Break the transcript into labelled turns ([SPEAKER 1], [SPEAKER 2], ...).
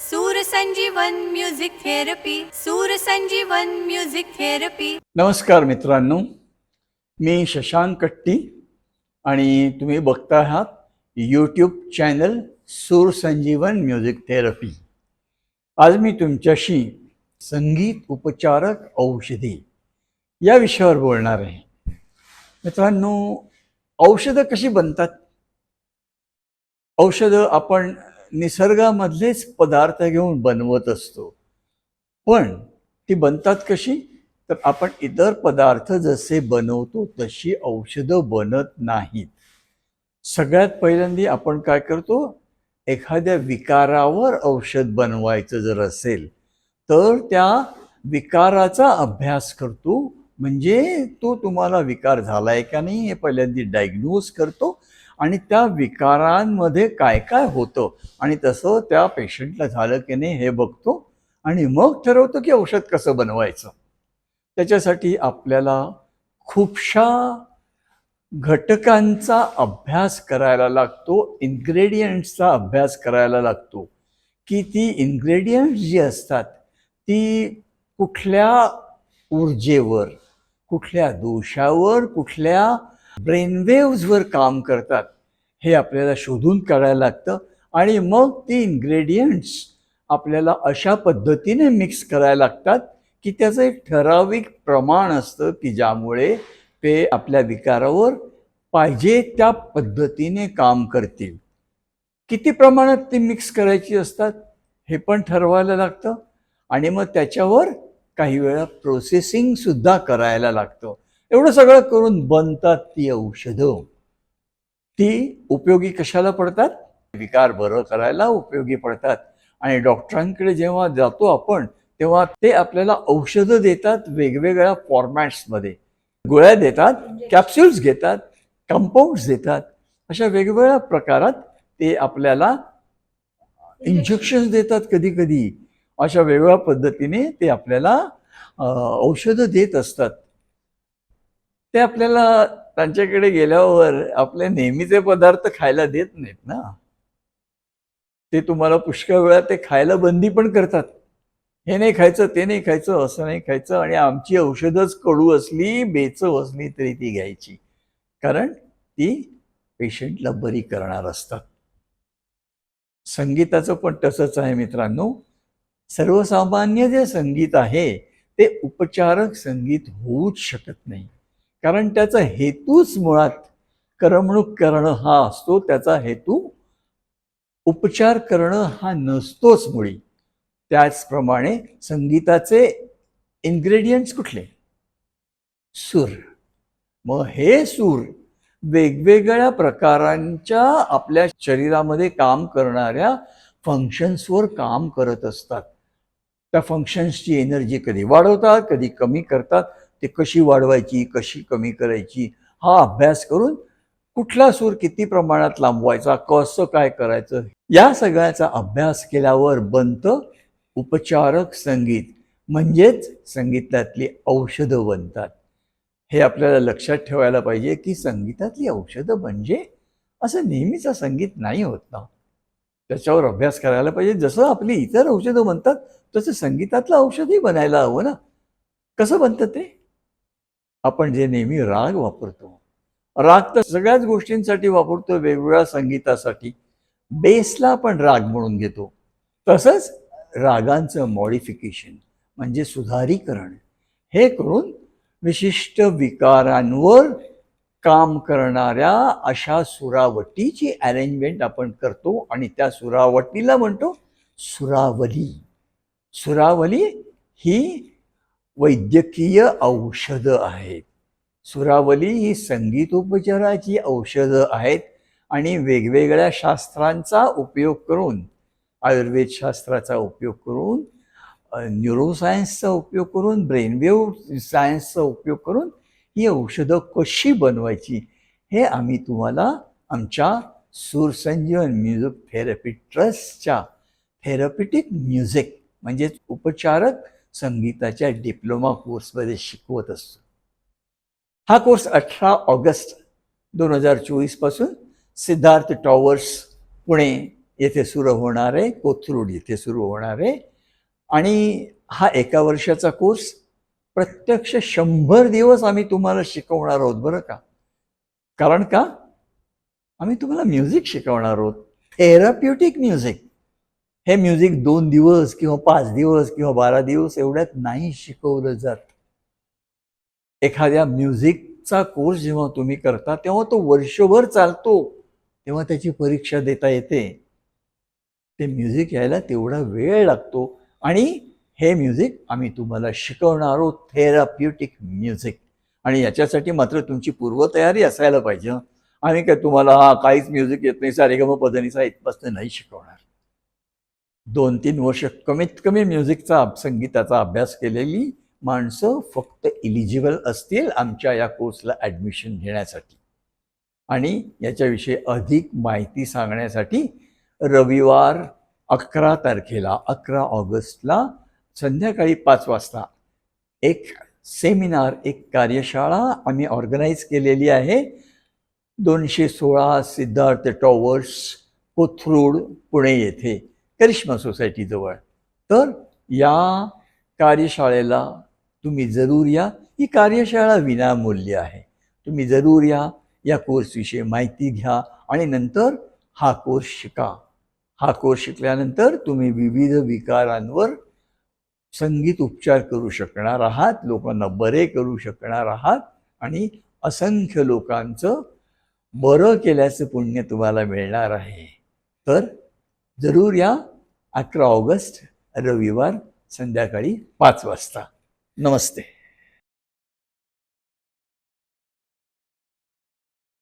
[SPEAKER 1] सूर संजीवन music therapy सूर संजीवन म्युझिक थेरपी
[SPEAKER 2] नमस्कार मित्रांनो मी शशांक कट्टी आणि तुम्ही बघता आहात यूट्यूब चॅनल सूर संजीवन म्युझिक थेरपी आज मी तुमच्याशी संगीत उपचारक औषधी या विषयावर बोलणार आहे. मित्रांनो औषधं कशी बनतात? औषधं आपण निसर्गामधलेच पदार्थ घेऊन बनवत असतो. पण ती बनतात कशी? तर आपण इतर पदार्थ जसे बनवतो तशी औषधं बनत नाहीत. सगळ्यात पहिल्यांदी आपण काय करतो? एखाद्या विकारावर औषध बनवायचं जर असेल तर त्या विकाराचा अभ्यास करतो. म्हणजे तो तुम्हाला विकार झाला आहे का नाही हे पहिल्यांदा डायग्नोज करतो. आणि त्या विकारांमध्ये काय काय होतं? आणि तसं त्या पेशंटला झालं की नाही हे बघतो. आणि मग ठरवतो की औषध कसं बनवायचं. त्याच्यासाठी आपल्याला खूपशा घटकांचा अभ्यास करायला लागतो. इन्ग्रेडियंट्सचा अभ्यास करायला लागतो. की ती इन्ग्रेडियंट्स जी असतात ती कुठल्या ऊर्जेवर कुठल्या दोषावर कुठल्या ब्रेनवेव्जवर काम करतात. हे आपल्याला शोधून काढायला लागतं आणि मग ती इन्ग्रेडियंट्स आपल्याला अशा पद्धतीने मिक्स करायला लागतात की त्याचं एक ठराविक प्रमाण असतं की ज्यामुळे ते आपल्या विकारावर पाहिजे त्या पद्धतीने काम करतील. किती प्रमाणात ती मिक्स करायची असतात हे पण ठरवायला लागतं आणि मग त्याच्यावर काही वेळा प्रोसेसिंगसुद्धा करायला लागतं. एवढं सगळं करून बनतात ती औषधं. ती उपयोगी कशाला पडतात? विकार बरं करायला उपयोगी पडतात. आणि डॉक्टरांकडे जेव्हा जातो आपण तेव्हा ते आपल्याला औषधं देतात वेगवेगळ्या फॉर्मॅट्समध्ये गोळ्या देतात कॅप्स्युल्स घेतात कंपाऊंड्स देतात. अशा वेगवेगळ्या प्रकारात ते आपल्याला इंजेक्शन्स देतात कधी कधी अशा वेगवेगळ्या पद्धतीने ते आपल्याला औषधं देत असतात. ते आपल्याला त्यांच्याकडे गेल्यावर आपले नेहमीचे पदार्थ खायला देत नाहीत ना. ते तुम्हाला पुष्कळ वेळा ते खायला बंदी पण करतात. हे नाही खायचं ते नाही खायचं असं नाही खायचं आणि आमची औषधच कडू असली बेचव असली तरी ती घ्यायची. कारण ती पेशंटला बरी करणार असतात. संगीताचं पण तसंच आहे मित्रांनो. सर्वसामान्य जे संगीत आहे ते उपचारक संगीत होऊच शकत नाही. कारण त्याचा हेतूच मुळात करमणूक करणं हा असतो त्याचा हेतू उपचार करणं हा नसतोच मुळी. त्याचप्रमाणे संगीताचे इन्ग्रेडियंट्स कुठले? सूर. मग हे सूर वेगवेगळ्या प्रकारांच्या आपल्या शरीरामध्ये काम करणाऱ्या फंक्शन्सवर काम करत असतात. त्या फंक्शन्सची एनर्जी कधी वाढवतात कधी कमी करतात ते कशी वाढवायची कशी कमी करायची हा अभ्यास करून कुठला सूर किती प्रमाणात लांबवायचा कसं काय करायचं या सगळ्याचा अभ्यास केल्यावर बनतं उपचारक संगीत. म्हणजेच संगीतातली औषधं बनतात. हे आपल्याला लक्षात ठेवायला पाहिजे की संगीतातली औषधं म्हणजे असं नेहमीचं संगीत नाही होत ना. त्याच्यावर अभ्यास करायला पाहिजे. जसं आपली इतर औषधं बनतात तसं संगीतातलं औषधही बनायला हवं ना. कसं बनतं ते? आपण जे नेहमी राग वापरतो. राग तर सगळ्याच गोष्टींसाठी वापरतो वेगवेगळ्या संगीतासाठी. बेसला आपण राग म्हणून घेतो. तसंच रागांचं मॉडिफिकेशन म्हणजे सुधारीकरण हे करून विशिष्ट विकारांवर काम करणाऱ्या अशा सुरावटीची अरेंजमेंट आपण करतो आणि त्या सुरावटीला म्हणतो सुरावली. सुरावली ही वैद्यकीय औषधं आहेत. सुरावली ही संगीतोपचाराची औषधं आहेत आणि वेगवेगळ्या शास्त्रांचा उपयोग करून आयुर्वेद शास्त्राचा उपयोग करून न्यूरोसायन्सचा उपयोग करून ब्रेनवेव्ह सायन्सचा उपयोग करून ही औषधं कशी बनवायची हे आम्ही तुम्हाला आमच्या सूरसंजीवन म्युझिक थेरपी ट्रस्टच्या थेरपिटिक म्युझिक म्हणजेच उपचारक संगीताच्या डिप्लोमा कोर्समध्ये शिकवत असतो. हा कोर्स अठरा ऑगस्ट दोन हजार चोवीसपासून सिद्धार्थ टॉवर्स पुणे येथे सुरू होणार आहे कोथरूड येथे सुरू होणार आहे. आणि हा एका वर्षाचा कोर्स प्रत्यक्ष शंभर दिवस आम्ही तुम्हाला शिकवणार आहोत बरं का? कारण का? आम्ही तुम्हाला म्युझिक शिकवणार आहोत थेरप्युटिक म्युझिक. हे म्युझिक दोन दिवस किंवा पाच दिवस किंवा बारा दिवस एवढ्यात नाही शिकवलं जात. एखाद्या म्युझिकचा कोर्स जेव्हा तुम्ही करता तेव्हा तो वर्षभर चालतो तेव्हा त्याची परीक्षा देता येते. ते म्युझिक यायला तेवढा वेळ लागतो आणि हे म्युझिक आम्ही तुम्हाला शिकवणार आहोत थेराप्युटिक म्युझिक आणि याच्यासाठी मात्र तुमची पूर्वतयारी असायला पाहिजे. आणि आम्ही काय तुम्हाला हा काहीच म्युझिक येत नाही सारेगम पदनीचा इथपासून नाही शिकवणार. दोन तीन वर्ष कमीत कमी म्युझिकचा संगीताचा अभ्यास केलेली माणसं फक्त इलिजिबल असतील आमच्या या कोर्सला ॲडमिशन घेण्यासाठी. आणि याच्याविषयी अधिक माहिती सांगण्यासाठी रविवार अकरा तारखेला अकरा ऑगस्टला संध्याकाळी पाच वाजता एक सेमिनार एक कार्यशाळा आम्ही ऑर्गनाईज केलेली आहे. दोनशे सोळा सिद्धार्थ टॉवर्स कोथरूड पुणे येथे. करिश्मा सोसायटीजवळ तर या कार्यशाळेला तुम्ही जरूर या. ही कार्यशाळा विनामूल्य आहे. तुम्ही जरूर या. या कोर्सविषयी माहिती घ्या आणि नंतर हा कोर्स शिका. हा कोर्स शिकल्यानंतर तुम्ही विविध विकारांवर संगीत उपचार करू शकणार आहात. लोकांना बरे करू शकणार आहात. आणि असंख्य लोकांचं बरं केल्याचं पुण्य तुम्हाला मिळणार आहे. तर जरूर या. अकरा ऑगस्ट रविवार संध्याकाळी पाच वाजता. नमस्ते.